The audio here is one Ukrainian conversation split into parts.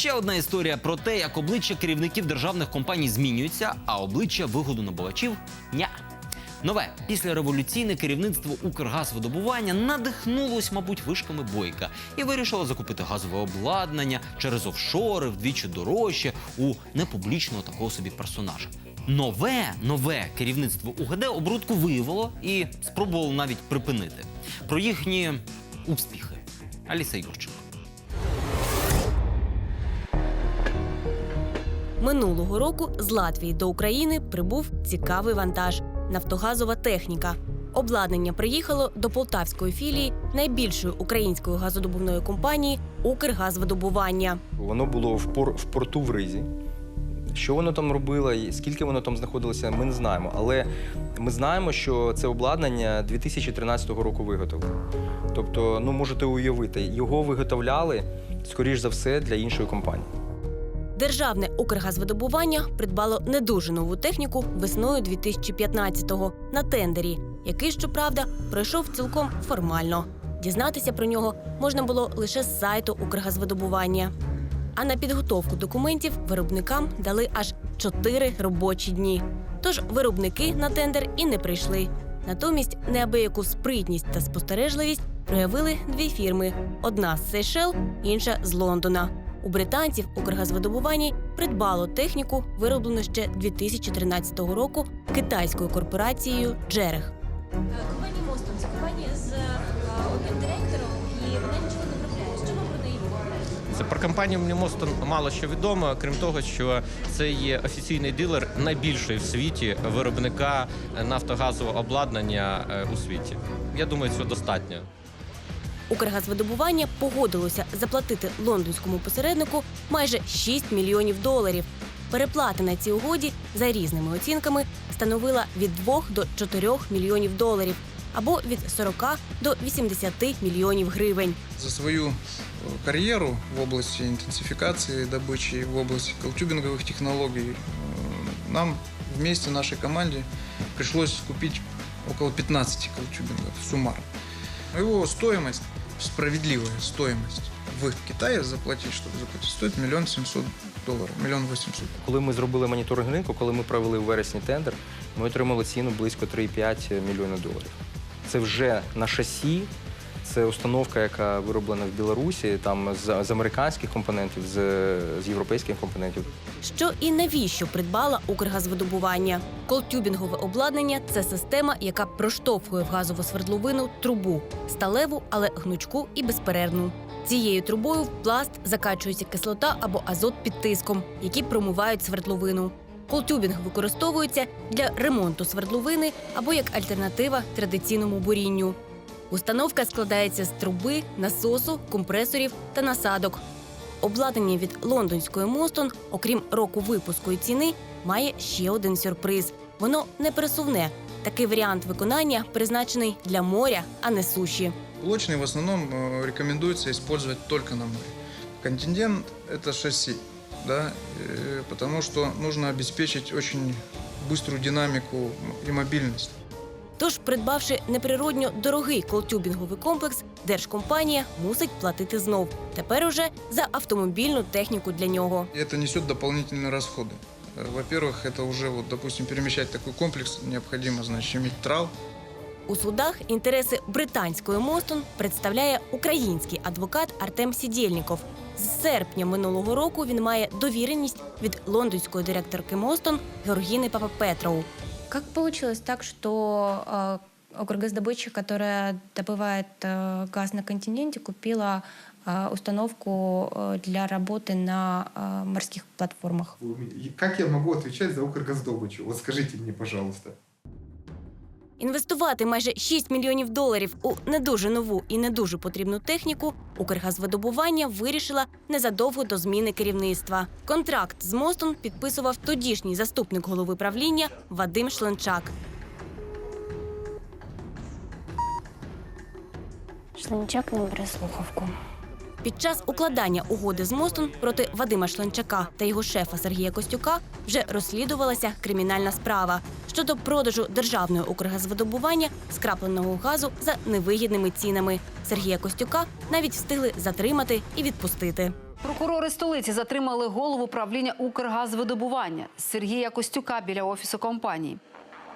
Ще одна історія про те, як обличчя керівників державних компаній змінюються, а обличчя вигодонабувачів – ня. Нове післяреволюційне керівництво Укргазвидобування надихнулось, мабуть, вишками бойка і вирішило закупити газове обладнання через офшори вдвічі дорожче у непублічного такого собі персонажа. Нове нове керівництво УГД оборудку виявило і спробувало навіть припинити. Про їхні успіхи. Аліса Юрченко. Минулого року з Латвії до України прибув цікавий вантаж нафтогазова техніка. Обладнання приїхало до полтавської філії найбільшої української газодобувної компанії Укргазвидобування. Воно було в, пор, в порту в Ризі. Що воно там робило і скільки воно там знаходилося, ми не знаємо. Але ми знаємо, що це обладнання 2013 року виготовлено. Тобто, ну можете уявити, його виготовляли, скоріш за все, для іншої компанії. Державне Укргазвидобування придбало не дуже нову техніку весною 2015-го на тендері, який, щоправда, пройшов цілком формально. Дізнатися про нього можна було лише з сайту Укргазвидобування. А на підготовку документів виробникам дали аж чотири робочі дні. Тож виробники на тендер і не прийшли. Натомість неабияку спритність та спостережливість проявили дві фірми: одна з Сейшел, інша з Лондона. У британців Укргазвидобуванні придбало техніку, вироблену ще 2013 року китайською корпорацією Джерех. Компанія Мостом це компанія з е, одним директором, і вона нічого не виробляє. Що вам про неї? Це про компанію Мнемостон мало що відомо, крім того, що це є офіційний дилер найбільшої в світі виробника нафтогазового обладнання е, у світі. Я думаю, цього достатньо. Укргазвидобування погодилося заплатити лондонському посереднику майже 6 мільйонів доларів. Переплата на цій угоді за різними оцінками становила від 2 до 4 мільйонів доларів або від 40 до 80 мільйонів гривень. За свою э, карьеру в области интенсификации добычи, в области колтюбинговых технологий э, нам вместе, нашей команде, пришлось купить около 15 колтюбингов суммарно. Его стоимость, справедливая стоимость в Китае заплатить, чтобы заплатить, стоит миллион семьсот долларов, миллион восемьсот. Коли ми зробили моніторинг ринку, коли ми провели в вересні тендер, ми отримали ціну близько 3,5 мільйона доларів. Це вже на шасі. Це установка, яка вироблена в Білорусі, там з, з американських компонентів, з, з європейських компонентів. Що і навіщо придбала Укргазвидобування? Колтюбінгове обладнання це система, яка проштовхує в газову свердловину трубу сталеву, але гнучку і безперервну. Цією трубою в пласт закачується кислота або азот під тиском, які промивають свердловину. Колтюбінг використовується для ремонту свердловини або як альтернатива традиційному бурінню. Установка складається з труби, насосу, компресорів та насадок. Обладнання від лондонської Мостон, окрім року випуску і ціни, має ще один сюрприз. Воно не пересувне. Такий варіант виконання призначений для моря, а не суші. Блочный в основном э, рекомендуется использовать только на море. Контингент – это шасси, да, э, потому что нужно обеспечить очень быструю динамику и мобильность. Тож, придбавши неприродньо дорогий колтюбінговий комплекс, держкомпанія мусить платити знов. Тепер уже за автомобільну техніку для нього. И это несет дополнительные расходы. Э, Во-первых, это уже, вот, допустим, перемещать такой комплекс необходимо, значит, иметь трал, У судах інтереси британської Мостон представляє український адвокат Артем Сідєльніков. З серпня минулого року він має довіреність від лондонської директорки Мостон Георгіни Папапетроу. Как получилось так, что э, Укргаздобыча, которая добывает э, газ на континенте, купила э, установку э, для работы на э, морских платформах? Вы мне- и Как я могу отвечать за Укргаздобычу? Вот скажите мне, пожалуйста. Інвестувати майже 6 мільйонів доларів у не дуже нову і не дуже потрібну техніку Укргазвидобування вирішила незадовго до зміни керівництва. Контракт з мостом підписував тодішній заступник голови правління Вадим Шленчак. Шленчак не бере слухавку. Під час укладання угоди з мостом проти Вадима Шленчака та його шефа Сергія Костюка вже розслідувалася кримінальна справа щодо продажу державної Укргазвидобування скрапленого газу за невигідними цінами. Сергія Костюка навіть встигли затримати і відпустити. Прокурори столиці затримали голову правління Укргазвидобування Сергія Костюка біля офісу компанії.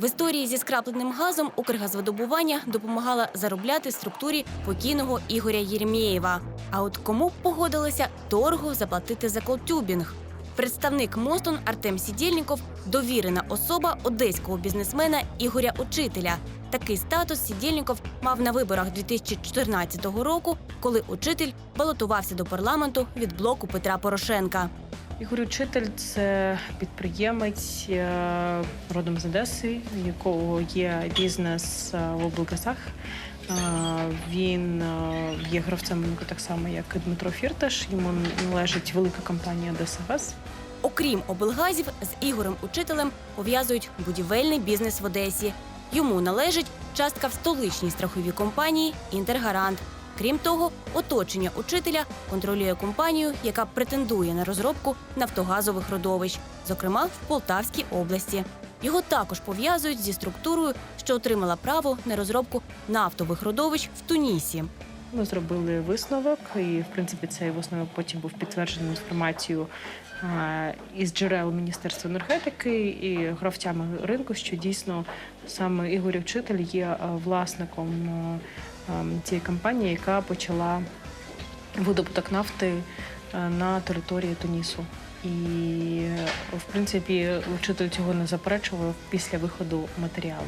В історії зі скрапленим газом Укргазвидобування допомагала заробляти структурі покійного Ігоря Єремєєва. А от кому погодилися дорого заплатити за колтюбінг? Представник Мостон Артем Сідєльніков – довірена особа одеського бізнесмена Ігоря Учителя. Такий статус Сідєльніков мав на виборах 2014 року, коли учитель балотувався до парламенту від блоку Петра Порошенка. Ігор Учитель це підприємець е, родом з Одеси, у якого є бізнес е, в облгазах. Він є гравцем так само, як і Дмитро Фірташ. Йому належить велика компанія «Одесагаз». Окрім облгазів, з Ігорем Учителем пов'язують будівельний бізнес в Одесі. Йому належить частка в столичній страховій компанії Інтергарант. Крім того, оточення учителя контролює компанію, яка претендує на розробку нафтогазових родовищ, зокрема в Полтавській області. Його також пов'язують зі структурою, що отримала право на розробку нафтових родовищ в Тунісі. Ми зробили висновок, і в принципі цей висновок потім був підтверджений інформацією із джерел Міністерства енергетики і гравцями ринку, що дійсно саме Ігор Вчитель є власником цієї компанії, яка почала видобуток нафти на території Тунісу. І в принципі вчитель цього не заперечував після виходу матеріалу.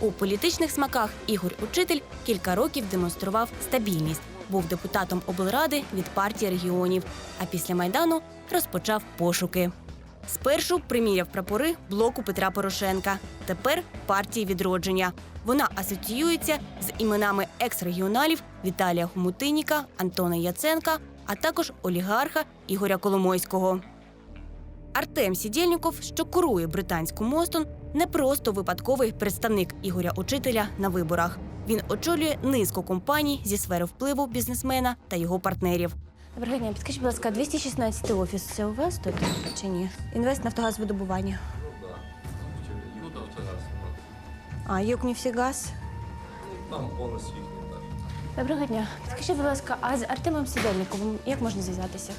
У політичних смаках Ігор Учитель кілька років демонстрував стабільність. Був депутатом облради від партії регіонів, а після майдану розпочав пошуки. Спершу приміряв прапори блоку Петра Порошенка, тепер партії відродження. Вона асоціюється з іменами екс-регіоналів Віталія Хомутиніка, Антона Яценка, а також олігарха Ігоря Коломойського. Артем Сідєльніков, що курує британську Мостон, не просто випадковий представник Ігоря Учителя на виборах. Він очолює низку компаній зі сфери впливу бізнесмена та його партнерів. Дня, підкажіть, будь ласка, 216 офіс це у вас тут чи ні? Інвест Нафтогаз-видобування. А, Юкнефтегаз? Там повністю Доброго дня. Підкажіть, будь ласка, а з Артемом Сідельниковим як можна зв'язатися?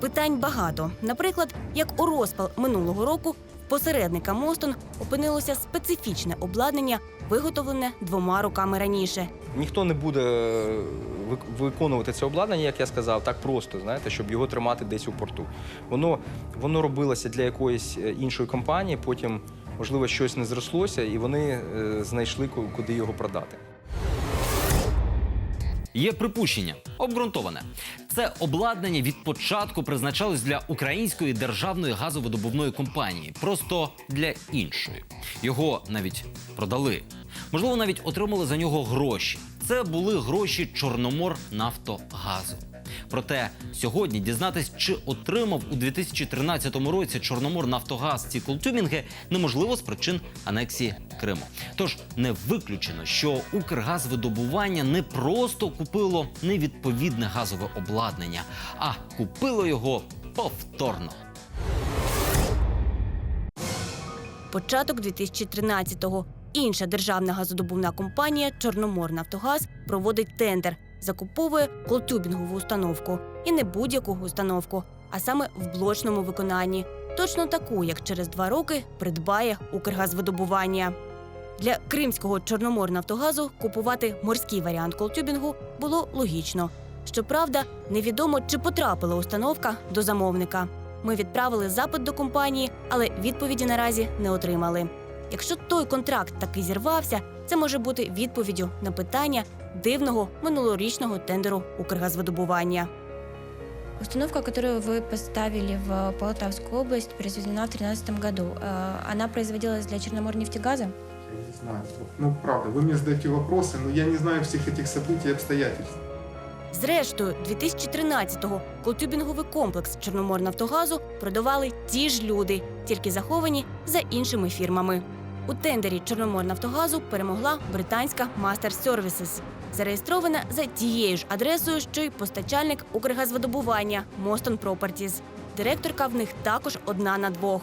Питань багато. Наприклад, як у розпал минулого року в посередника Мостон опинилося специфічне обладнання, виготовлене двома роками раніше. Ніхто не буде е, виконувати це обладнання, як я сказав, так просто, знаєте, щоб його тримати десь у порту. Воно, воно робилося для якоїсь е, іншої компанії, потім, можливо, щось не зрослося, і вони е, знайшли, куди його продати. Є припущення обґрунтоване. Це обладнання від початку призначалось для української державної газовидобувної компанії, просто для іншої. Його навіть продали. Можливо, навіть отримали за нього гроші. Це були гроші Чорномор Нафтогазу. Проте сьогодні дізнатись, чи отримав у 2013 році Чорномор Нафтогаз ці колтюбінги, неможливо з причин анексії Криму. Тож не виключено, що Укргазвидобування не просто купило невідповідне газове обладнання, а купило його повторно. Початок 2013-го. Інша державна газодобувна компанія Чорноморнафтогаз проводить тендер, закуповує колтюбінгову установку і не будь-яку установку, а саме в блочному виконанні, точно таку, як через два роки придбає Укргазвидобування. Для кримського Чорноморнафтогазу купувати морський варіант колтюбінгу було логічно. Щоправда, невідомо, чи потрапила установка до замовника. Ми відправили запит до компанії, але відповіді наразі не отримали. Якщо той контракт таки зірвався, це може бути відповіддю на питання дивного минулорічного тендеру Укргазвидобування. Установка, которую вы поставили в Полтавскую область, произведена в 2013 году. Э, Она производилась для Черноморнефтегаза? Я не знаю. Ну, правда, вы мне задаете вопросы, но я не знаю всех этих событий и обстоятельств. Зрештою, 2013-го колтюбінговий комплекс Чорноморнафтогазу продавали ті ж люди, тільки заховані за іншими фірмами. У тендері Чорноморнафтогазу перемогла британська Master Services, зареєстрована за тією ж адресою, що й постачальник Укргазвидобування Мостон Properties. Директорка в них також одна на двох.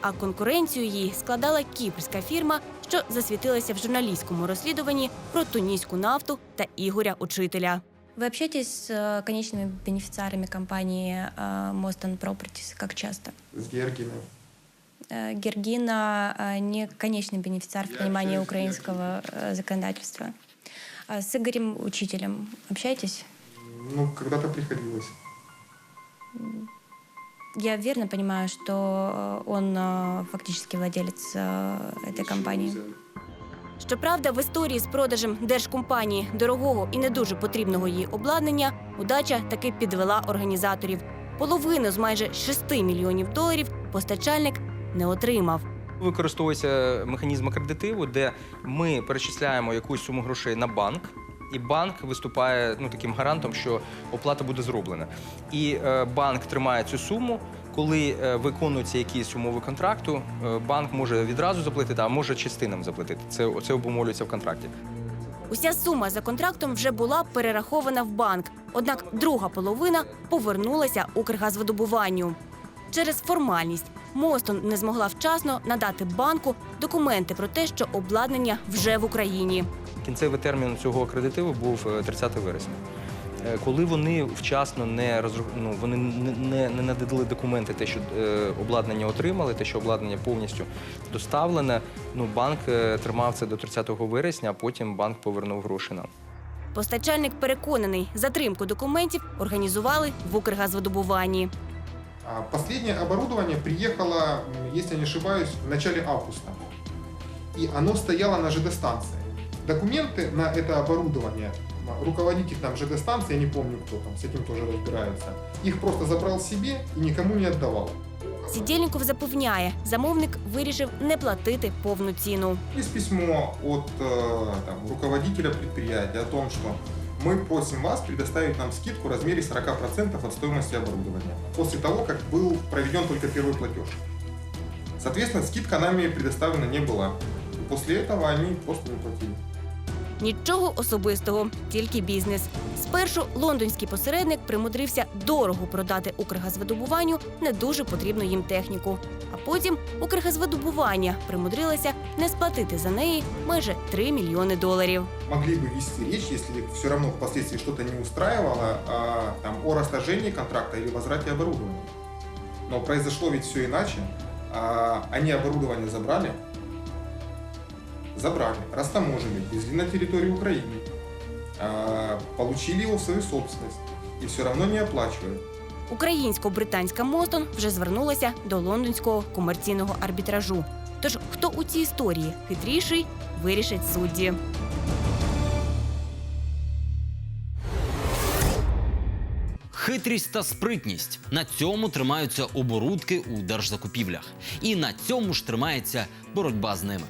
А конкуренцію їй складала кіпрська фірма, що засвітилася в журналістському розслідуванні про туніську нафту та Ігоря Учителя. Вы общаетесь с э, конечными бенефициарами компании э, Moston Properties как часто? С Гергиной. Э, Гергина э, не конечный бенефициар в Я понимании общаюсь с украинского э, законодательства. А С Игорем Учителем общаетесь? Ну, когда-то приходилось. Я верно понимаю, что э, он э, фактически владелец э, этой компании. Щоправда, в історії з продажем держкомпанії дорогого і не дуже потрібного їй обладнання удача таки підвела організаторів. Половину з майже 6 мільйонів доларів постачальник не отримав. Використовується механізм акредитиву, де ми перечисляємо якусь суму грошей на банк. І банк виступає ну таким гарантом, що оплата буде зроблена. І е, банк тримає цю суму. Коли е, виконуються якісь умови контракту, е, банк може відразу заплатити, а може частинам заплатити. Це, це обумовлюється в контракті. Уся сума за контрактом вже була перерахована в банк. Однак друга половина повернулася Укргазвидобуванню. Через формальність Мостон не змогла вчасно надати банку документи про те, що обладнання вже в Україні. Кінцевий термін цього акредитиву був е, 30 вересня. Е, Коли вони вчасно не ну, вони не, не, не надали документи, те, що е, обладнання отримали, те, що обладнання повністю доставлене, ну банк е, тримав це до 30 вересня, а потім банк повернув гроші нам. Постачальник переконаний, затримку документів організували в Укргазвидобуванні. А Последнее оборудование приехало, м, если не ошибаюсь, в начале августа. И оно стояло на ЖД-станции. Документы на это оборудование, м, руководитель там ЖД-станции, я не помню кто там, с этим тоже разбираются, их просто забрал себе и никому не отдавал. Сідєльніков запевняє, замовник вирішив не платити повну ціну. Есть письмо от э, там, руководителя предприятия о том, что мы просим вас предоставить нам скидку в размере 40% от стоимости оборудования после того, как был проведен только первый платеж. Соответственно, скидка нами предоставлена не была. И после этого они просто не платили. Нічого особистого, тільки бізнес. Спершу лондонський посередник примудрився дорого продати Укргазвидобуванню не дуже потрібну їм техніку. Потім Укргазвидобування примудрилося не сплатити за неї майже 3 мільйони доларів. Могли бы вести речь, если все равно впоследствии что-то не устраивало, а, там, о расторжении контракта или возврате оборудования. Но произошло ведь все иначе. А, они оборудование забрали, забрали, растаможили, везли на территорию Украины, а, получили его в свою собственность и все равно не оплачивают. Українсько-британська Мостон вже звернулася до лондонського комерційного арбітражу. Тож хто у цій історії хитріший, вирішать судді. Хитрість та спритність на цьому тримаються оборудки у держзакупівлях, і на цьому ж тримається боротьба з ними.